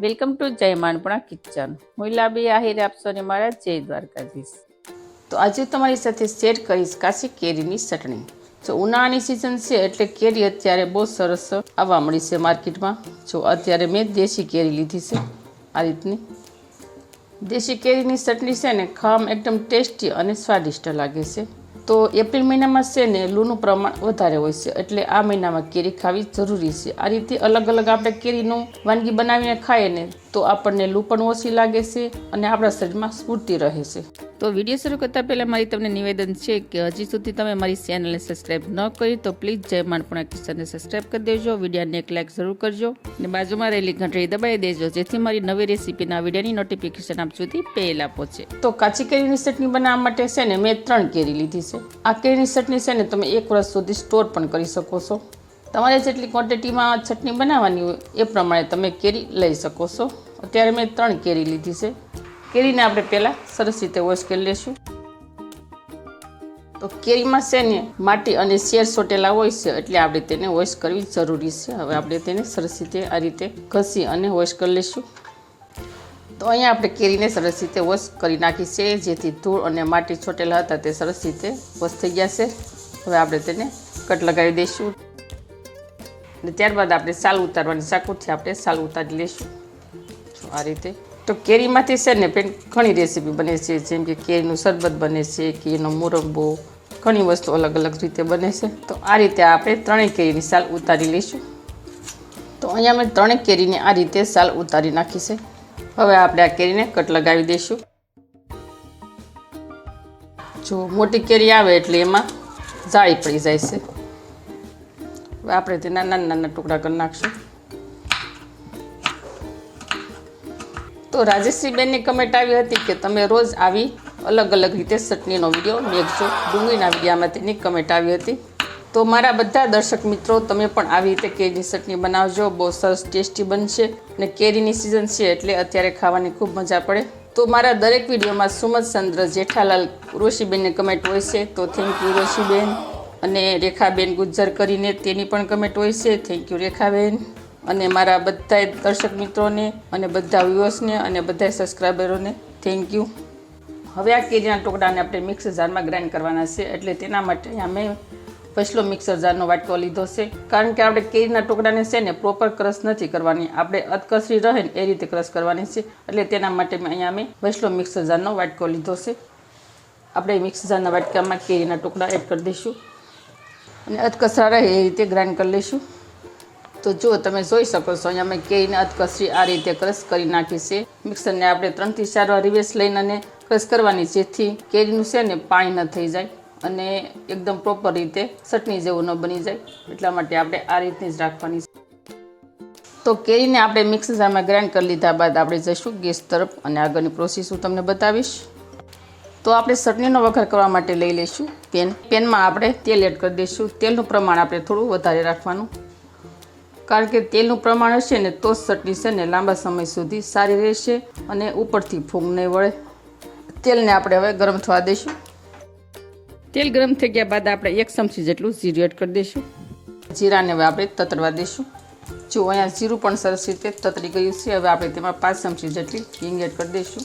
Welcome to જય માનપણા kitchen. હું લાબી આહિર આપશો ને મારા જય દ્વારકાધીશ. તો આજે તમારી સાથે શેર કરીશ કાશી કેરીની ચટણી. જો ઉનાળાની સિઝન છે એટલે કેરી અત્યારે બહુ સરસ આવવા મળી છે માર્કેટમાં. જો અત્યારે મેં દેશી કેરી લીધી છે, આ રીતની. દેશી કેરીની ચટણી છે ને ખામ એકદમ ટેસ્ટી અને સ્વાદિષ્ટ લાગે છે. તો એપ્રિલ મહિનામાં છે ને લૂનું પ્રમાણ વધારે હોય છે. એટલે આ મહિનામાં કેરી ખાવી જરૂરી છે. આ રીતે અલગ અલગ આપણે કેરીનું વાનગી બનાવીને ખાઈએ ને તો આપણને લૂ પણ ઓછી લાગે છે અને આપણા શરીરમાં સ્ફૂર્તિ રહે છે. તો વીડિયો શરૂ કરતાં પહેલાં મારી તમને નિવેદન છે કે હજી સુધી તમે મારી ચેનલને સબસ્ક્રાઈબ ન કરી તો પ્લીઝ જય માનપણા કિશનને સબસ્ક્રાઈબ કરી દેજો વિડીયાને એક લાઈક જરૂર કરજો અને બાજુમાં રહેલી ઘંટડી દબાવી દેજો જેથી મારી નવી રેસીપીના વિડીયોની નોટિફિકેશન આપ સુધી પહેલાં પહોંચે. તો કાચી કેરીની ચટણી બનાવવા માટે છે ને મેં ત્રણ કેરી લીધી છે. આ કેરીની ચટણી છે ને તમે એક વર્ષ સુધી સ્ટોર પણ કરી શકો છો. તમારે જેટલી ક્વોન્ટિટીમાં ચટણી બનાવવાની હોય, એ પ્રમાણે તમે કેરી લઈ શકો છો. અત્યારે મેં ત્રણ કેરી લીધી છે. કેરીને આપણે પહેલાં સરસ રીતે વોશ કરી લઈશું તો કેરીમાં છે ને, માટી અને શેર સોટેલા હોય છે, એટલે આપણે તેને વોશ કરવી જરૂરી છે. હવે આપણે તેને સરસ રીતે આ રીતે ઘસી અને વોશ કરી લઈશું તો અહીંયા આપણે કેરીને સરસ રીતે વોશ કરી નાખી છે, જેથી ધૂળ અને માટી છોટેલા હતા તે સરસ રીતે વોશ થઈ ગયા છે. હવે આપણે તેને કટ લગાવી દઈશું. અને ત્યારબાદ આપણે સાલ ઉતારવાની સાકુથી આપણે સાલ ઉતારી લઈશું આ રીતે. તો કેરીમાંથી છે ને પેન ઘણી રેસીપી બને છે, જેમ કે કેરીનું શરબત બને છે, કેરીનો મુરબ્બો ઘણી વસ્તુ અલગ અલગ રીતે બને છે. તો આ રીતે આપણે ત્રણેય કેરીની સાલ ઉતારી લઈશું તો અહીંયા મેં ત્રણેય કેરીને આ રીતે સાલ ઉતારી નાખી છે. હવે આપણે આ કેરીને કટ લગાવી દઈશું. જો મોટી કેરી આવે એટલે એમાં જાળી પડી જાય છે. આપણે તે નાના નાના ટુકડા કરી નાખશું. તો રાજેશ્રીબેનની કમેન્ટ આવી હતી કે તમે રોજ આવી અલગ અલગ રીતે ચટણીનો વીડિયો મેઘજો ડુંગળીના વિડીયામાં તેની કમેન્ટ આવી હતી. તો મારા બધા દર્શક મિત્રો, તમે પણ આવી રીતે કેરીની ચટણી બનાવજો. બહુ સરસ ટેસ્ટી બનશે અને કેરીની સિઝન છે એટલે અત્યારે ખાવાની ખૂબ મજા પડે. તો મારા દરેક વિડીયોમાં સુમત ચંદ્ર જેઠાલાલ રોશીબેનની કમેન્ટ હોય છે. તો થેન્ક યુ રોશીબેન અને રેખાબેન ગુજ્જર કરીને તેની પણ કમેન્ટ હોય છે. Thank you Rekhaben. અને મારા બધા દર્શક મિત્રોને અને બધા વ્યુઅર્સને અને બધા સબસ્ક્રાઈબરોને થેન્ક યુ હવે આ કેરીના ટુકડાને આપણે મિક્સર જારમાં ગ્રાઇન્ડ કરવાના છે. એટલે તેના માટે અમે પછલો મિક્સર જારનો વાટકો લીધો છે. કારણ કે આપણે કેરીના ટુકડાને છે ને પ્રોપર ક્રશ નથી કરવાની. આપણે અધકસરી રહે ને એ રીતે ક્રશ કરવાની છે. એટલે તેના માટે અહીંયા મેં વસલો મિક્સર જારનો વાટકો લીધો છે. આપણે મિક્સર જારના વાટકામાં કેરીના ટુકડા એડ કરી દઈશું. અને અધકસરા રહે એ રીતે ગ્રાઇન્ડ કરી લઈશું. તો જો તમે જોઈ શકો છો, અહીંયા મેં કેરીને અધકસરી આ રીતે ક્રશ કરી નાખી છે. મિક્સરને આપણે ત્રણથી ચાર વાર રિવેસ લઈને અને ક્રશ કરવાની જેથી કેરીનું છે ને પાણી ન થઈ જાય અને એકદમ પ્રોપર રીતે ચટણી જેવું ન બની જાય. એટલા માટે આપણે આ રીતની જ રાખવાની છે. તો કેરીને આપણે મિક્સરમાં ગ્રાઇન્ડ કરી લીધા બાદ આપણે જઈશું ગેસ તરફ અને આગળની પ્રોસેસ હું તમને બતાવીશ. તો આપણે ચટણીનો વઘાર કરવા માટે લઈ લઈશું પેન. પેનમાં આપણે તેલ એડ કરી દઈશું. તેલનું પ્રમાણ આપણે થોડું વધારે રાખવાનું. કારણ કે તેલનું પ્રમાણ હશે ને તો જ ચટણી છે ને લાંબા સમય સુધી સારી રહેશે અને ઉપરથી ફૂગ નહીં વળે. તેલને આપણે હવે ગરમ થવા દઈશું. તેલ ગરમ થઈ ગયા બાદ આપણે એક ચમચી જેટલું જીરું એડ કરી દઈશું. જીરાને હવે આપણે તતરવા દઈશું. જો અહીંયા જીરું પણ સરસ રીતે તતરી ગયું છે, હવે આપણે તેમાં પાંચ ચમચી જેટલી હિંગ એડ કરી દઈશું.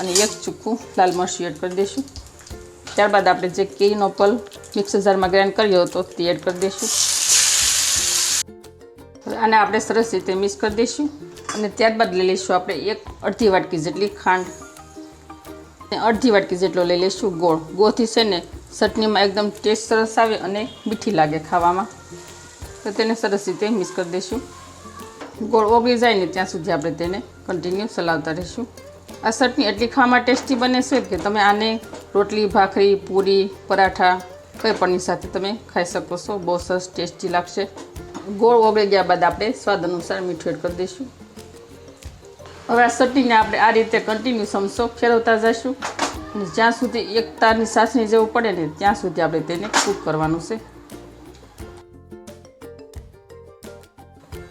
અને એક ચૂક્કું લાલ મરચું એડ કરી દઈશું. ત્યારબાદ આપણે જે કેરીનો પલ મિક્સર જારમાં ગ્રાઇન્ડ કર્યો હતો તે એડ કરી દઈશું. આને આપણે સરસ રીતે મિક્સ કરી દઈશું અને ત્યારબાદ લઈ લઈશું આપણે એક અડધી વાટકી જેટલી ખાંડ. અને અડધી વાટકી જેટલો લઈ લઈશું ગોળ. ગોળથી છે ને ચટણીમાં એકદમ ટેસ્ટ સરસ આવે અને મીઠી લાગે ખાવામાં. તો તેને સરસ રીતે મિક્સ કરી દઈશું. ગોળ ઓગળી જાય ને ત્યાં સુધી આપણે તેને કન્ટિન્યુ ચલાવતા રહીશું. આ ચટણી એટલી ખાવામાં ટેસ્ટી બને છે કે તમે આને રોટલી, ભાખરી, પૂરી, પરાઠા કંઈ પણની સાથે તમે ખાઈ શકો છો. બહુ સરસ ટેસ્ટી લાગશે. ગોળ ઓગળી ગયા બાદ આપણે સ્વાદ અનુસાર મીઠું એડ કરી દઈશું. હવે આ ચટણીને આપણે આ રીતે કન્ટિન્યુ સમસો ફેરવતા જઈશું. જ્યાં સુધી એક તારની સાસણી જેવું પડે ને ત્યાં સુધી આપણે તેને કૂક કરવાનું છે.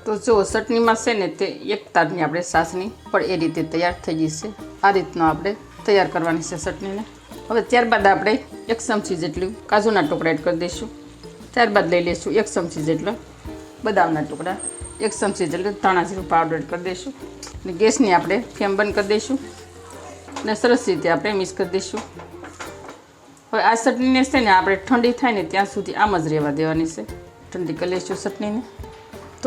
તો જો ચટણીમાં છે ને તે એક તારની આપણે સાસની પણ એ રીતે તૈયાર થઈ ગઈ છે. આ રીતનો આપણે તૈયાર કરવાની છે ચટણીને. હવે ત્યારબાદ આપણે એક ચમચી જેટલું કાજુના ટુકડા એડ કરી દઈશું. ત્યારબાદ લઈ લઈશું એક ચમચી જેટલો બદામના ટુકડા, એક ચમચી જેટલું ધાણા જેટલું પાવડર એડ કરી દઈશું. અને ગેસની આપણે ફ્લેમ બંધ કરી દઈશું. અને સરસ રીતે આપણે મિક્સ કરી દઈશું. હવે આ ચટણીને છે ને આપણે ઠંડી થાય ને ત્યાં સુધી આમ જ રહેવા દેવાની છે. ઠંડી કરી લઈશું ચટણીને.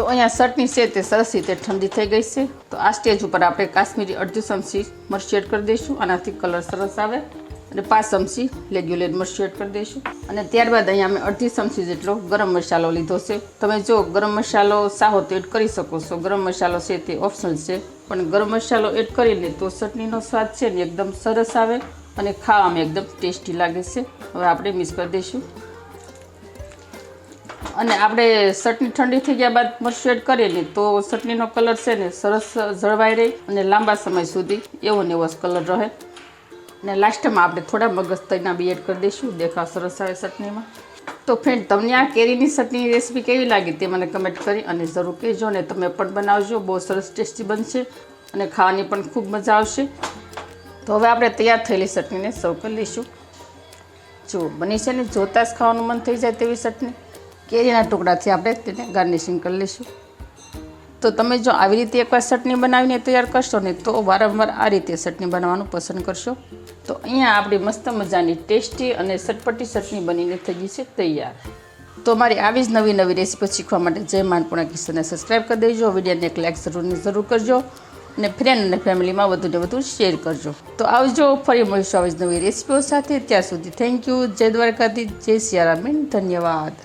તો અહીંયા ચટણી છે તે સરસ રીતે ઠંડી થઈ ગઈ છે. તો આ સ્ટેજ ઉપર આપણે કાશ્મીરી અડધી ચમચી મરચી એડ કરી દઈશું આનાથી કલર સરસ આવે. અને પાંચ ચમચી રેગ્યુલર મરચી એડ કરી દઈશું. અને ત્યારબાદ અહીંયા અમે અડધી ચમચી જેટલો ગરમ મસાલો લીધો છે. તમે જો ગરમ મસાલો ચાહો તો એડ કરી શકો છો. ગરમ મસાલો છે તે ઓપ્શનલ છે. પણ ગરમ મસાલો એડ કરીને તો ચટણીનો સ્વાદ છે ને એકદમ સરસ આવે અને ખાવામાં એકદમ ટેસ્ટી લાગે છે. હવે આપણે મિક્સ કરી દઈશું. અને આપણે ચટણી ઠંડી થઈ ગયા બાદ એડ કરીએ ને, તો ચટણીનો કલર છે ને સરસ જળવાઈ રહે અને લાંબા સમય સુધી એવો ને એવો કલર રહે. અને લાસ્ટમાં આપણે થોડા મગજ તૈના બી એડ કરી દઈશું. દેખાવ સરસ આવે ચટણીમાં. તો ફ્રેન્ડ તમને આ કેરીની ચટણીની રેસીપી કેવી લાગી તે મને કમેન્ટ કરી અને જરૂર કહેજો ને તમે પણ બનાવજો, બહુ સરસ ટેસ્ટી બનશે અને ખાવાની પણ ખૂબ મજા આવશે. તો હવે આપણે તૈયાર થયેલી ચટણીને સર્વ કરી લઈશું. જો બની છે ને, જોતાં જ ખાવાનું મન થઈ જાય તેવી ચટણી. કેરીના ટુકડાથી આપણે તેને ગાર્નિશિંગ કરી લઈશું. તો તમે જો આવી રીતે એકવાર ચટણી બનાવીને તૈયાર કરશો ને તો વારંવાર આ રીતે ચટણી બનાવવાનું પસંદ કરશો. તો અહીંયા આપણી મસ્ત મજાની ટેસ્ટી અને ચટપટી ચટણી બનીને થઈ ગઈ છે તૈયાર. તો મારી આવી જ નવી નવી રેસીપી શીખવા માટે જય માનપુણા કિસ્સાને સબસ્ક્રાઈબ કરી દેજો, વિડીયોને એક લાઇક જરૂરની જરૂર કરજો અને ફ્રેન્ડ અને ફેમિલીમાં વધુને વધુ શેર કરજો. તો આવજો, ફરી મળીશું આવી જ નવી રેસીપીઓ સાથે. ત્યાં સુધી થેન્ક યુ જય દ્વારકાથી જય સિયારામીન ધન્યવાદ.